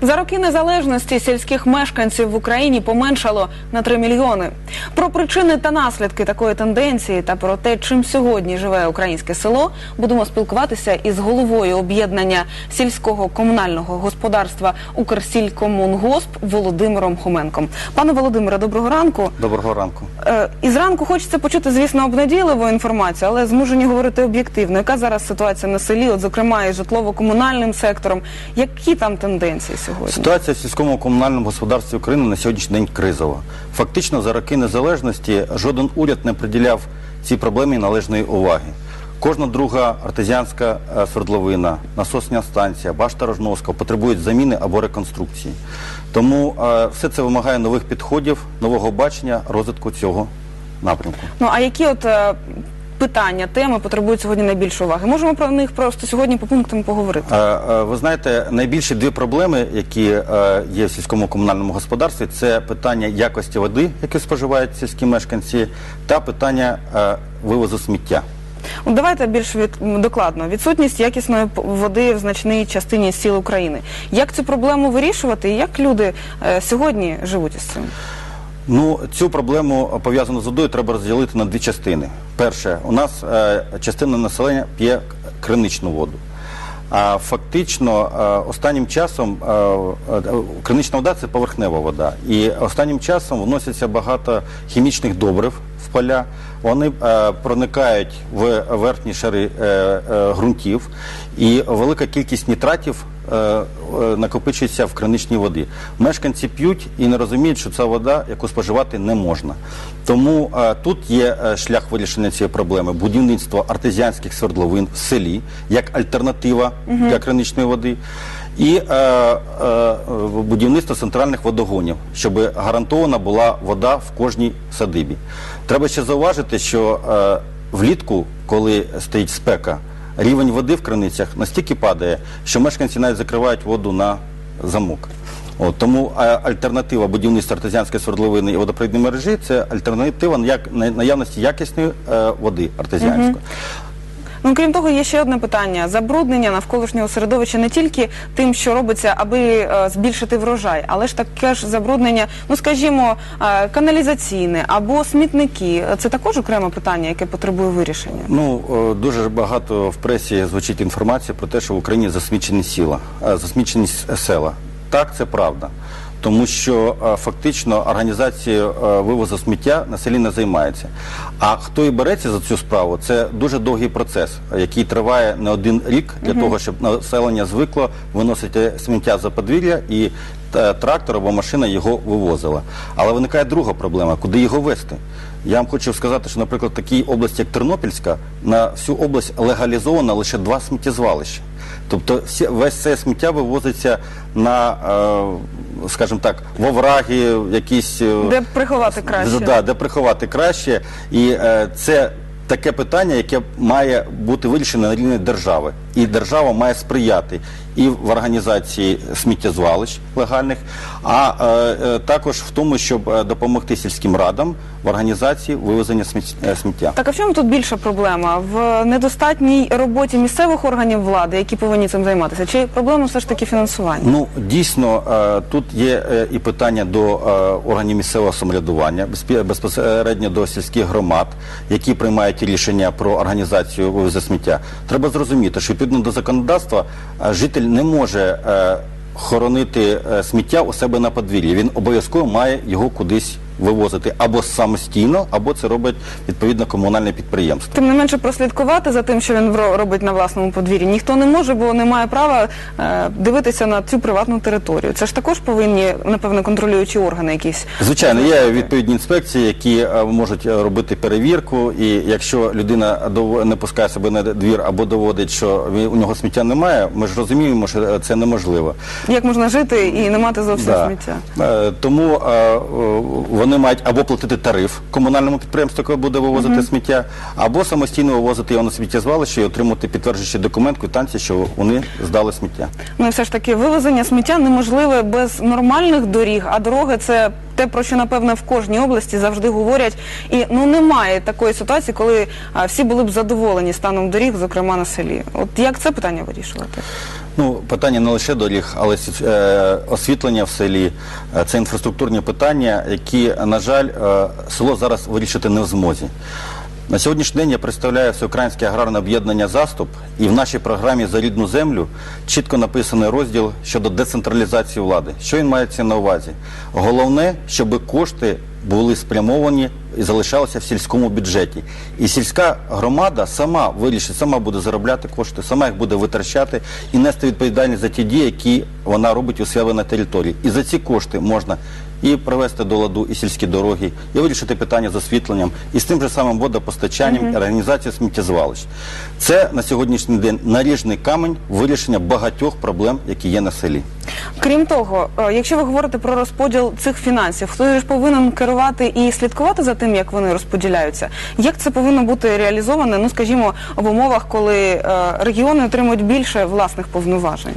За роки незалежності сільських мешканців в Україні поменшало на 3 мільйони. Про причини та наслідки такої тенденції та про те, чим сьогодні живе українське село, будемо спілкуватися із головою об'єднання сільського комунального господарства Укрсількомунгосп Володимиром Хоменком. Пане Володимире, доброго ранку. Доброго ранку. Е, І зранку хочеться почути, звісно, обнадійливу інформацію, але змушені говорити об'єктивно. Яка зараз ситуація на селі, от зокрема із житлово-комунальним сектором? Які там тенденції сьогодні? Ситуація в сільському комунальному господарстві України на сьогоднішній день кризова. Фактично, за роки незалежності жоден уряд не приділяв цій проблемі належної уваги. Кожна друга артезіанська е, свердловина, насосна станція, башта Рожновська потребують заміни або реконструкції. Тому е, все це вимагає нових підходів, нового бачення розвитку цього напрямку. Ну а які от е, питання, теми потребують сьогодні найбільше уваги? Можемо про них просто сьогодні по пунктам поговорити. Е, е, Ви знаєте, найбільші дві проблеми, які е, є в сільському комунальному господарстві, це питання якості води, яку споживають сільські мешканці, та питання вивозу сміття. Давайте більш від, докладно. Відсутність якісної води в значній частині сіл України. Як цю проблему вирішувати і як люди е, сьогодні живуть із цим? Ну, цю проблему пов'язану з водою треба розділити на дві частини. Перше, у нас е, частина населення п'є криничну воду. А фактично е, останнім часом е, е, кринична вода це поверхнева вода. І останнім часом вносяться багато хімічних добрив в поля. Вони е, проникають в верхні шари е, е, ґрунтів, і велика кількість нітратів накопичується в криничній воді. Мешканці п'ють і не розуміють, що це вода, яку споживати не можна. Тому е, тут є е, шлях вирішення цієї проблеми будівництво артезіанських свердловин в селі як альтернатива для криничної води. І е, е, будівництво центральних водогонів, щоб гарантована була вода в кожній садибі. Треба ще зауважити, що е, влітку, коли стоїть спека, рівень води в криницях настільки падає, що мешканці навіть закривають воду на замок. От, тому е, альтернатива будівництва артезіанської свердловини і водопровідної мережі це альтернатива наявності якісної е, води артезіанської. Ну крім того, є ще одне питання: забруднення навколишнього середовища не тільки тим, що робиться, аби е, збільшити врожай, але ж таке ж забруднення, ну скажімо, е, каналізаційне або смітники. Це також окреме питання, яке потребує вирішення. Ну е, дуже багато в пресі звучить інформація про те, що в Україні засмічені сіла, засмічені села. Так, це правда. Тому що е, фактично організацією е, вивозу сміття на селі не займається. А хто і береться за цю справу, це дуже довгий процес, який триває не один рік для того, щоб населення звикло виносити сміття за подвір'я і е, трактор або машина його вивозила. Але виникає друга проблема, куди його вести. Я вам хочу сказати, що, наприклад, в такій області, як Тернопільська, на всю область легалізовано лише два сміттєзвалища. Тобто всі, весь це сміття вивозиться на, е, скажімо так, в овраги, якісь... е, Де приховати краще? Да, де приховати краще. І е, це таке питання, яке має бути вирішене на рівні держави. І держава має сприяти і в організації сміттєзвалищ легальних, а е, е, також в тому, щоб е, допомогти сільським радам в організації вивезення е, сміття. Так а в чому тут більша проблема? В недостатній роботі місцевих органів влади, які повинні цим займатися, чи проблема все ж таки фінансування? Ну дійсно е, тут є е, і питання до е, органів місцевого самоврядування, безпосередньо до сільських громад, які приймають рішення про організацію вивозу сміття. Треба зрозуміти, що відповідно до законодавства е, житель не може. е, Хоронити е, сміття у себе на подвір'ї. Він обов'язково має його кудись вивозити або самостійно, або це робить відповідно комунальне підприємство. Тим не менше прослідкувати за тим, що він робить на власному подвір'ї, ніхто не може, бо не має права е, дивитися на цю приватну територію. Це ж також повинні, напевно, контролюючі органи якісь. Звичайно, є відповідні інспекції, які е, можуть е, робити перевірку, і якщо людина дов- не пускає себе на двір або доводить, що він- у нього сміття немає, ми ж розуміємо, що е, це неможливо. Як можна жити і не мати зовсім Да. сміття? Е, Тому е, е, вони мають або платити тариф комунальному підприємству, яке буде вивозити сміття, або самостійно вивозити його на сміттєзвалище і отримати підтверджуючий документ, квитанції, що вони здали сміття. Ну і все ж таки вивезення сміття неможливе без нормальних доріг, а дороги це те, про що напевне в кожній області завжди говорять. І ну немає такої ситуації, коли а, всі були б задоволені станом доріг, зокрема на селі. От як це питання вирішувати? Ну, питання не лише доріг, але е, освітлення в селі. Е, Це інфраструктурні питання, які, на жаль, е, село зараз вирішити не в змозі. На сьогоднішній день я представляю Всеукраїнське аграрне об'єднання «Заступ» і в нашій програмі «За рідну землю» чітко написаний розділ щодо децентралізації влади. Що він мається на увазі? Головне, щоб кошти були спрямовані і залишалися в сільському бюджеті. І сільська громада сама вирішить, сама буде заробляти кошти, сама їх буде витрачати і нести відповідальність за ті дії, які вона робить у себе на території. І за ці кошти можна і привести до ладу і сільські дороги, і вирішити питання з освітленням, і з тим же самим водопостачанням, і організацією сміттєзвалищ. Це на сьогоднішній день наріжний камень вирішення багатьох проблем, які є на селі. Крім того, е, якщо ви говорите про розподіл цих фінансів, хто ж повинен керувати і слідкувати за тим, як вони розподіляються? Як це повинно бути реалізоване, ну скажімо, в умовах, коли е, регіони отримують більше власних повноважень?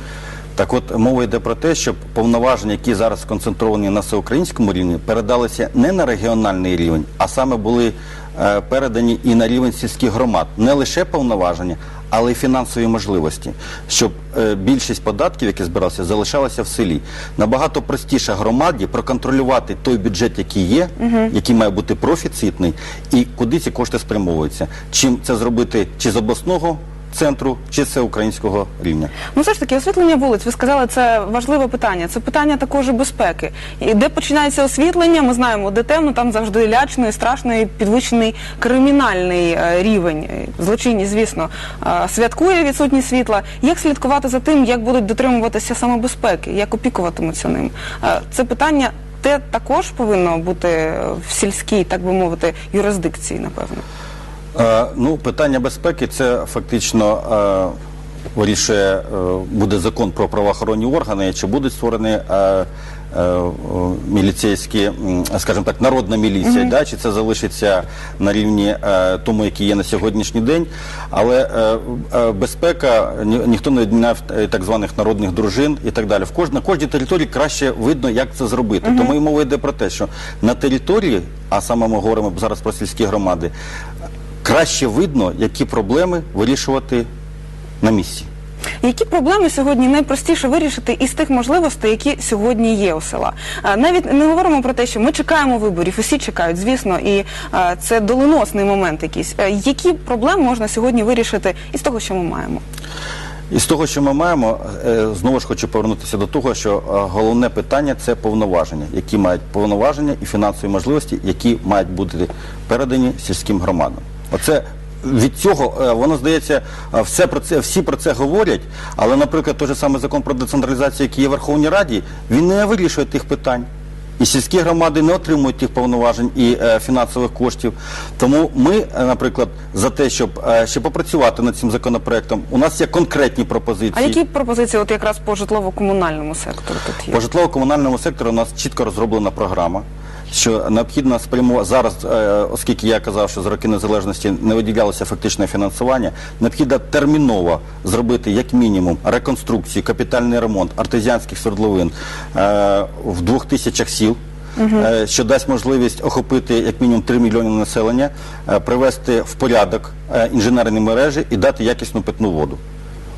Так от мова йде про те, щоб повноваження, які зараз сконцентровані на всеукраїнському рівні, передалися не на регіональний рівень, а саме були е, передані і на рівень сільських громад. Не лише повноваження, але й фінансові можливості, щоб е, більшість податків, які збиралися, залишалася в селі. Набагато простіше громаді проконтролювати той бюджет, який є, який має бути профіцитний, і куди ці кошти спрямовуються. Чим це зробити чи з обласного центру, чи з українського рівня. Ну, все ж таки, освітлення вулиць, ви сказали, це важливе питання. Це питання також безпеки. І де починається освітлення, ми знаємо, де темно, там завжди лячно і підвищений кримінальний е, рівень. Злочинність, звісно, е, святкує відсутність світла. Як слідкувати за тим, як будуть дотримуватися саме безпеки, як опікуватимуться ним? Е, Це питання те також повинно бути в сільській, так би мовити, юрисдикції, напевно. Е, ну, питання безпеки це фактично е, вирішує, е, буде закон про правоохоронні органи, чи будуть створені е, е, міліцейські, скажімо так, народна міліція, да, чи це залишиться на рівні е, тому, який є на сьогоднішній день. Але е, е, безпека, ні, ніхто не відміняв е, так званих народних дружин і так далі. В кож, на кожній території краще видно, як це зробити. Тому і мова йде про те, що на території, а саме ми говоримо зараз про сільські громади, краще видно, які проблеми вирішувати на місці. Які проблеми сьогодні найпростіше вирішити із тих можливостей, які сьогодні є у села? Е, Навіть не говоримо про те, що ми чекаємо виборів, усі чекають, звісно, і е, це доленосний момент якийсь. Е, Які проблеми можна сьогодні вирішити із того, що ми маємо? І з того, що ми маємо, знову ж хочу повернутися до того, що головне питання це повноваження, які мають повноваження і фінансові можливості, які мають бути передані сільським громадам. Оце від цього е, воно здається, е, все про це всі про це говорять. Але, наприклад, той же самий закон про децентралізацію, який є в Верховній Раді, він не вирішує тих питань. І сільські громади не отримують тих повноважень і е, фінансових коштів. Тому ми, е, наприклад, за те, щоб е, ще попрацювати над цим законопроектом, у нас є конкретні пропозиції. А які пропозиції, от якраз по житлово-комунальному сектору тут є? По житлово-комунальному сектору у нас чітко розроблена програма, що необхідно спрямувати зараз, е, оскільки я казав, що з роки незалежності не виділялося фактичне фінансування, необхідно терміново зробити як мінімум реконструкцію, капітальний ремонт артезіанських свердловин е, в двох тисячах сіл. е, Що дасть можливість охопити як мінімум 3 мільйони населення, привести в порядок інженерні мережі і дати якісну питну воду.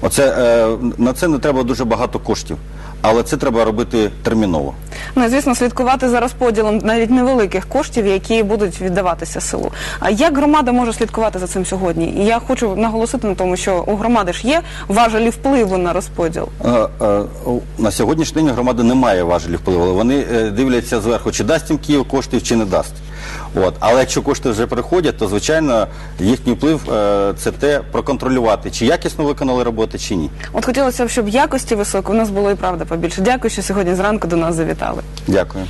Оце на це не треба дуже багато коштів, але це треба робити терміново. Ну, і, звісно, слідкувати за розподілом навіть невеликих коштів, які будуть віддаватися селу. А як громада може слідкувати за цим сьогодні? І я хочу наголосити на тому, що у громади ж є важелі впливу на розподіл. На сьогоднішній день громада не має важелів впливу. Вони е, дивляться зверху, чи дасть їм Київ коштів, чи не дасть. От. Але якщо кошти вже приходять, то звичайно їхній вплив е, це те проконтролювати, чи якісно виконали роботи, чи ні. От хотілося б, щоб якості високої у нас було і правда побільше. Дякую, що сьогодні зранку до нас завітали. Дякую.